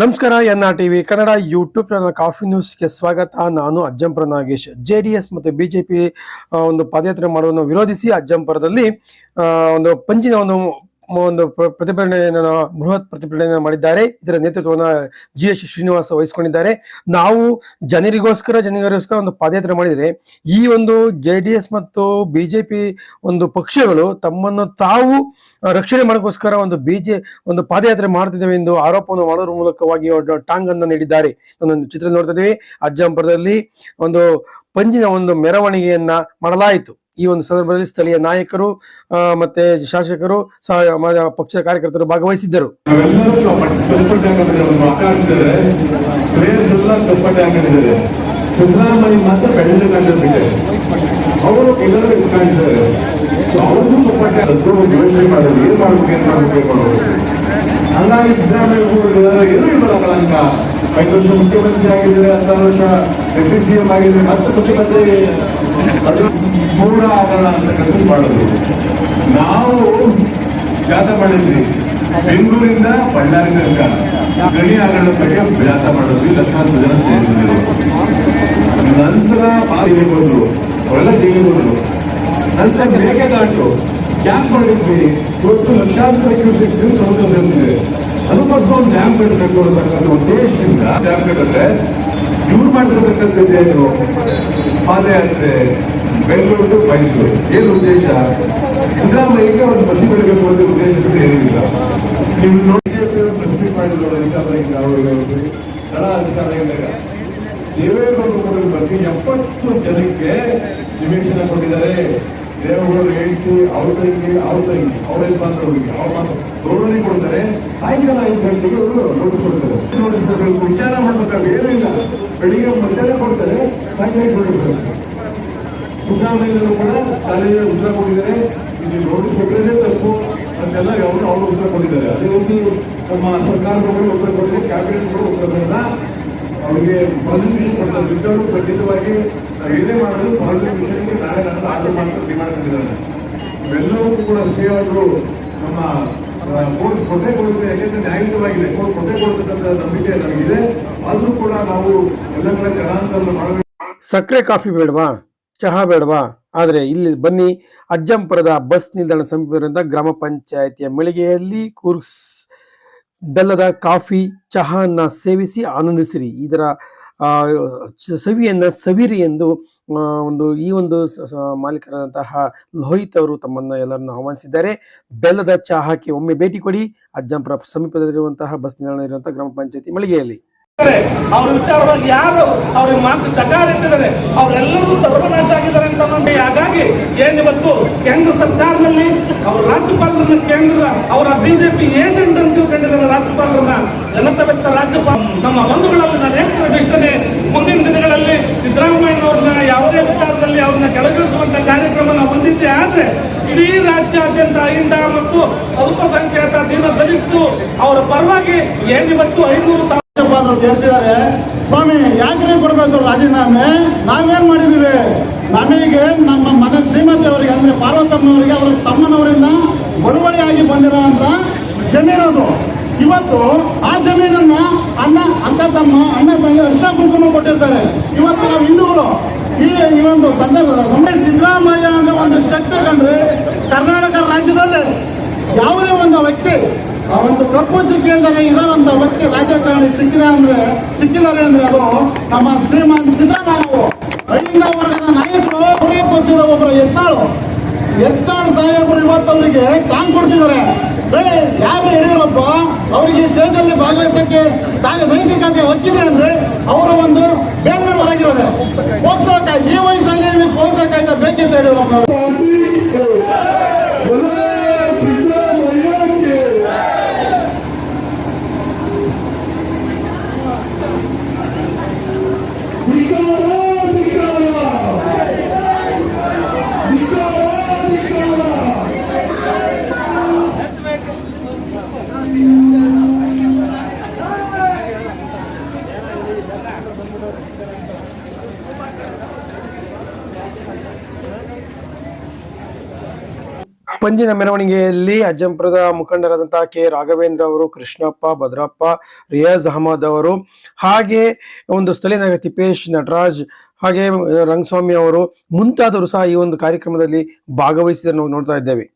ನಮಸ್ಕಾರ N R TV Kannada YouTube channel coffee ನ್ಯೂಸ್ಗೆ ಸ್ವಾಗತ. ನಾನು Ajjampura Nagesh. J D S ಮತ್ತು ಬಿಜೆಪಿ ಒಂದು ಪಾದಯಾತ್ರೆ ಮಾಡುವುದನ್ನು ವಿರೋಧಿಸಿ ಅಜ್ಜಂಪುರದಲ್ಲಿ ಒಂದು ಪಂಜಿನ ಒಂದು ಒಂದು ಪ್ರ- ಪ್ರತಿಭಟನೆಯನ್ನು ಬೃಹತ್ ಪ್ರತಿಭಟನೆಯನ್ನು ಮಾಡಿದ್ದಾರೆ. ಇದರ ನೇತೃತ್ವವನ್ನು ಜಿ ಎಸ್ ಶ್ರೀನಿವಾಸ ವಹಿಸಿಕೊಂಡಿದ್ದಾರೆ. ನಾವು ಜನರಿಗೋಸ್ಕರ ಜನರಿಗೋಸ್ಕರ ಒಂದು ಪಾದಯಾತ್ರೆ ಮಾಡಿದರೆ, ಈ ಒಂದು ಜೆ ಡಿ ಎಸ್ ಮತ್ತು ಬಿಜೆಪಿ ಒಂದು ಪಕ್ಷಗಳು ತಮ್ಮನ್ನು ತಾವು ರಕ್ಷಣೆ ಮಾಡೋಕ್ಕೋಸ್ಕರ ಒಂದು ಬಿಜೆ ಒಂದು ಪಾದಯಾತ್ರೆ ಮಾಡ್ತಿದ್ದೇವೆ ಎಂದು ಆರೋಪವನ್ನು ಮಾಡೋದ್ರ ಮೂಲಕವಾಗಿ ಟಾಂಗ್ ಅನ್ನು ನೀಡಿದ್ದಾರೆ. ಒಂದು ಚಿತ್ರ ನೋಡ್ತಾ ಇದ್ದೀವಿ. ಅಜ್ಜಂಪುರದಲ್ಲಿ ಒಂದು ಪಂಜಿನ ಒಂದು ಮೆರವಣಿಗೆಯನ್ನ ಮಾಡಲಾಯಿತು. ಈ ಒಂದು ಸಂದರ್ಭದಲ್ಲಿ ಸ್ಥಳೀಯ ನಾಯಕರು ಮತ್ತೆ ಶಾಸಕರು ಪಕ್ಷದ ಕಾರ್ಯಕರ್ತರು ಭಾಗವಹಿಸಿದ್ದರು. ಸಿದ್ದರಾಮಯ್ಯ ಮಾತ್ರ ಅವರು ಎಲ್ಲರೂ ಯೋಚನೆ ಮಾಡ್ಬೇಕು ಮಾಡ್ಬೇಕು ಹಂಗಾಗಿ ಸಿದ್ದರಾಮಯ್ಯ ಎಲ್ಲರೂ ಇರಲ್ಲ ಅಂತ ಐದು ವರ್ಷ ಮುಖ್ಯಮಂತ್ರಿ ಆಗಿದ್ದಾರೆ ಹತ್ತಾರು ವರ್ಷ ಡೆಪ್ಯೂಟಿ ಸಿ ಎಂ ಆಗಿದ್ದರೆ, ಮತ್ತೆ ಮುಖ್ಯಮಂತ್ರಿ ಕೂಡ ಆಗಲ್ಲ ಅಂತ ಮಾಡೋದು ನಾವು ಜಾತ ಮಾಡಿದ್ವಿ. ಬೆಂಗಳೂರಿಂದ ಬಳ್ಳಾರಿ ತನಕ ಗಣಿ ಆಗಲ ಬಗ್ಗೆ ಜಾತ ಮಾಡಿದ್ವಿ ಲಕ್ಷಾಂತರ ಜನ ಸೇರಿದ್ರು. ನಂತರ ಬಾಲಿಗೆ ಬಂದರು ಒಳ್ಳೆ ಜೈಲಿಗೆ ಬಂದರು ನಂತರ ಮೇಕೆದಾಟು ಡ್ಯಾಮ್ ಮಾಡಿದ್ವಿ ಇವತ್ತು ಲಕ್ಷಾಂತರ ಕ್ಯೂಸೆಕ್ ನೀರು ಅದು ಅದಕ್ಕೋಸ್ಕರ ಒಂದು ಡ್ಯಾಮ್ ಕಟ್ಟಬೇಕು ಅಂತಕ್ಕಂಥ ಉದ್ದೇಶದಿಂದ ಡ್ಯಾಮ್ ಕಟ್ಟಿದ್ರೆ ಇವ್ರು ಮಾಡಿರ್ತಕ್ಕಂಥದ್ದೇನು ಏನು? ಪಾದಯಾತ್ರೆ ಬೆಂಗಳೂರು ಟು ಮೈಸೂರು. ಏನು ಉದ್ದೇಶ? ಸಿದ್ದರಾಮಯ್ಯಗೆ ಒಂದು ಬಸ್ ಬಿಡಬೇಕು ಅಂತ ಉದ್ದೇಶದಿಂದ ಏನಿಲ್ಲ. ನೀವು ನೋಡಿ ಪ್ರಶ್ನೆ ಮಾಡಿದ್ರು ಅಧಿಕಾರದಿಂದ ಅವರು ದಳ ಅಧಿಕಾರಿಗಳಿಂದ. ದೇವೇಗೌಡರು ಕೊಡೋದ್ರ ಬಗ್ಗೆ ಎಪ್ಪತ್ತು ಜನಕ್ಕೆ ನಿವೇಶನ ಕೊಟ್ಟಿದ್ದಾರೆ. ದೇವೇಗೌಡರು ಹೇಳ್ತಿ, ಅವ್ರ ತಂಗಿ ಅವ್ರ ತಂಗಿ, ಅವ್ರ ಮಾತ್ರ ಹೋಗಿ ಅವ್ರ ಮಾತ್ರ ಗೌರವನೇ ಕೊಡ್ತಾರೆ. ಸಾಯಂಕಾಲ ಐದು ಗಂಟೆಗೆ ಅವರು ನೋಟಿಸ್ ಕೊಡ್ತಾರೆ. ನೋಟಿಸ್ ಕೊಡಬೇಕು ವಿಚಾರ ಮಾಡ್ಬೇಕಾದ್ರೆ ಏನೂ ಇಲ್ಲ. ಬೆಳಿಗ್ಗೆ ಮಧ್ಯಾಹ್ನ ಕೊಡ್ತಾರೆ, ಸಾಯಂಕಾಲ ಕೊಡ್ತಾರೆ. ಸಿದ್ದರಾಮಯ್ಯರು ಕೂಡ ಶಾಲೆಯ ಉತ್ತರ ಕೊಟ್ಟಿದ್ದಾರೆ. ಇಲ್ಲಿ ನೋಟಿಸ್ ಕೊಟ್ಟರೆ ತಪ್ಪು. ಅಂತೆಲ್ಲ ಅವರು ಅವರು ಉತ್ತರ ಕೊಟ್ಟಿದ್ದಾರೆ. ಅದೇ ಒಂದು ನಮ್ಮ ಸರ್ಕಾರಗಳು ಉತ್ತರ ಕೊಟ್ಟಿದೆ ಕ್ಯಾಬಿನೆಟ್ ಕೂಡ ಉತ್ತರ ಕೊಡಲ್ಲ ಅವರಿಗೆ ಪರ್ಮಿಷನ್ ಬಿದ್ದವರು ಖಂಡಿತವಾಗಿ ನಾವು ಮಾಡಲು ಬಹಳಷ್ಟು ಮಿಷನ್ಗೆ ನಾಳೆ ನಾನು ಆರ್ಡರ್ ಮಾಡಿದ್ದಾರೆ ಇವೆಲ್ಲವೂ ಕೂಡ ಆರ್ಡರು ನಮ್ಮ ಕೋರ್ಟ್ ಕೊಟ್ಟೆ ಕೊಡುತ್ತೆ. ಯಾಕೆಂದ್ರೆ ನ್ಯಾಯಯುತವಾಗಿದೆ. ಕೋರ್ಟ್ ಕೊಟ್ಟೆ ಕೊಡ್ತಕ್ಕಂಥ ನಂಬಿಕೆ ನಮಗಿದೆ ಆದರೂ ಕೂಡ ನಾವು ಎಲ್ಲ ಕಡೆ ಮಾಡಬೇಕು. ಸಕ್ಕರೆ ಕಾಫಿ ಬೇಡವಾ? ಚಹಾ ಬೇಡವಾ? ಆದರೆ ಇಲ್ಲಿ ಬನ್ನಿ, ಅಜ್ಜಂಪುರದ ಬಸ್ ನಿಲ್ದಾಣ ಸಮೀಪದಿಂದ ಗ್ರಾಮ ಪಂಚಾಯಿತಿಯ ಮಳಿಗೆಯಲ್ಲಿ ಕೂರ್ಸ್ ಬೆಲ್ಲದ ಕಾಫಿ ಚಹಾನ ಸೇವಿಸಿ ಆನಂದಿಸಿರಿ. ಇದರ ಸವಿಯನ್ನ, ಸವಿರಿ ಎಂದು ಒಂದು, ಈ ಒಂದು ಮಾಲೀಕರಾದಂತಹ ಲೋಹಿತ್ ಅವರು ತಮ್ಮನ್ನ ಎಲ್ಲರನ್ನು ಆಹ್ವಾನಿಸಿದ್ದಾರೆ. ಬೆಲ್ಲದ ಚಹಾಕ್ಕೆ ಒಮ್ಮೆ ಭೇಟಿ ಕೊಡಿ. ಅಜ್ಜಂಪುರ ಸಮೀಪದಲ್ಲಿರುವಂತಹ ಬಸ್ ನಿಲ್ದಾಣ ಇರುವಂತಹ ಗ್ರಾಮ ಪಂಚಾಯತಿ ಮಳಿಗೆಯಲ್ಲಿ. ಅವ್ರ ವಿಚಾರವಾಗಿ ಯಾರು ಅವ್ರಿಗೆ ಮಾತು ತಗಾರಿಟ್ಟಿದ್ದಾರೆ. ಅವರೆಲ್ಲರೂ ಸರ್ವನಾಶ ಆಗಿದ್ದಾರೆ ಅಂತ ನೋಡಿ. ಹಾಗಾಗಿ ಏನಿವತ್ತು ಕೇಂದ್ರ ಸರ್ಕಾರದಲ್ಲಿ ಅವ್ರ ರಾಜ್ಯಪಾಲರನ್ನ ಕೇಂದ್ರ ಅವರ ಬಿಜೆಪಿ ಏಜೆಂಟ್ ಅಂತ ತಿಳ್ಕೊಂಡಿದ್ದಾರೆ ರಾಜ್ಯಪಾಲರನ್ನ ಜನತಾ ರಾಜ್ಯಪಾಲ ನಮ್ಮ ಬಂಧುಗಳಲ್ಲಿ ನಾನು ಬಯಸ್ತೇನೆ ಮುಂದಿನ ದಿನಗಳಲ್ಲಿ ಸಿದ್ದರಾಮಯ್ಯನವ್ರನ್ನ ಯಾವುದೇ ವಿಚಾರದಲ್ಲಿ ಅವ್ರನ್ನ ಕೆಳಗಿಳಿಸುವಂತ ಕಾರ್ಯಕ್ರಮ ನಾವು ಹೊಂದಿದ್ದೆ. ಆದ್ರೆ ಇಡೀ ರಾಜ್ಯಾದ್ಯಂತ ಅಹಿಂದ ಮತ್ತು ಅಲ್ಪಸಂಖ್ಯಾತ ದೀನ ದಲಿತು ಅವರ ಪರವಾಗಿ ಏನಿವತ್ತು ಐನೂರು ಹೇಳ್ತಿದ್ದಾರೆ ಕೇಳ್ತಿದ್ದಾರೆ. ಸ್ವಾಮಿ ಯಾಕೆ ಕೊಡಬೇಕು ರಾಜೀನಾಮೆ? ನಾವೇನ್ ಮಾಡಿದ್ದೀವಿ? ನಮಗೆ ನಮ್ಮ ಮಗ ಶ್ರೀಮತಿ ಅವರಿಗೆ, ಅಂದ್ರೆ ಪಾರ್ವತಮ್ಮನವರಿಗೆ, ಅವರ ತಮ್ಮನವರಿಂದ ಬಳುವಳಿಯಾಗಿ ಬಂದಿರುವಂತ ಜಮೀನದು. ಇವತ್ತು ಆ ಜಮೀನನ್ನ ಅಣ್ಣ, ಅಕ್ಕ, ತಮ್ಮ, ಅಣ್ಣ, ತಂಗಿ ಅಷ್ಟ ಕುಂಕುಮ ಕೊಟ್ಟಿರ್ತಾರೆ. ಇವತ್ತು ನಾವು ಹಿಂದೂಗಳು, ಈ ಈ ಒಂದು ಸಂದರ್ಭ ಸಿದ್ದರಾಮಯ್ಯ ಅಂದ್ರೆ ಒಂದು ಶಕ್ತಿ ಕಂಡ್ರೆ ಕರ್ನಾಟಕ ರಾಜ್ಯದಲ್ಲಿ ಯಾವುದೇ ಒಂದು ವ್ಯಕ್ತಿ ಆ ಒಂದು ಕಪ್ಪು ಚುಕ್ಕಿಯಲ್ಲದೆ ಇರೋಂಥ ವ್ಯಕ್ತಿ ರಾಜಕಾರಣಿ ಸಿಕ್ಕಿದೆ ಅಂದ್ರೆ ಸಿಕ್ಕಿದ್ದಾರೆ ಅಂದ್ರೆ ಅದು ನಮ್ಮ ಶ್ರೀಮಾನ್ ಸಿದ್ದರಾಮಯ್ಯ ಐಂದ ವರ್ಗದ ನಾಯಕರು ಅವರೇ ಪಕ್ಷದ ಒಬ್ಬರು ಎತ್ತಾಳು. ಎತ್ತಾಳು ಸಾಹೇಬರು ಇವತ್ತು ಅವರಿಗೆ ಟಾಂಗ್ ಕೊಡ್ತಿದ್ದಾರೆ. ಯಾರು ಯಡಿಯೂರಪ್ಪ ಅವರಿಗೆ ಸ್ಟೇಜಲ್ಲಿ ಭಾಗವಹಿಸಕ್ಕೆ ತಾಯಿ ನೈತಿಕತೆ ಹೊಕ್ಕಿದೆ ಅಂದ್ರೆ ಅವರ ಒಂದು ಬೇರೆ ಹೊರಗಿರೋದೆ. ಹೋಗ್ಸೋಕ ಈ ವಯಸ್ಸಲ್ಲಿ ಹೋಗ್ಸಕ್ಕಾಯ್ತ ಬೇಕಿತ್ತು ಯಡಿಯೂರಪ್ಪ ಪಂಜಿನ ಮೆರವಣಿಗೆಯಲ್ಲಿ ಅಜ್ಜಂಪುರದ ಮುಖಂಡರಾದಂತಹ ಕೆ. ರಾಘವೇಂದ್ರ ಅವರು, ಕೃಷ್ಣಪ್ಪ, ಭದ್ರಪ್ಪ, ರಿಯಾಜ್ ಅಹಮದ್ ಅವರು, ಹಾಗೆ ಒಂದು ಸ್ಥಳೀಯ ನಾಯಕ ತಿಪ್ಪೇಶ್ ನಟರಾಜ್, ಹಾಗೆ ರಂಗಸ್ವಾಮಿ ಅವರು ಮುಂತಾದವರು ಸಹ ಈ ಒಂದು ಕಾರ್ಯಕ್ರಮದಲ್ಲಿ ಭಾಗವಹಿಸಿದ್ದನ್ನು ನಾವು ನೋಡ್ತಾ ಇದ್ದೇವೆ.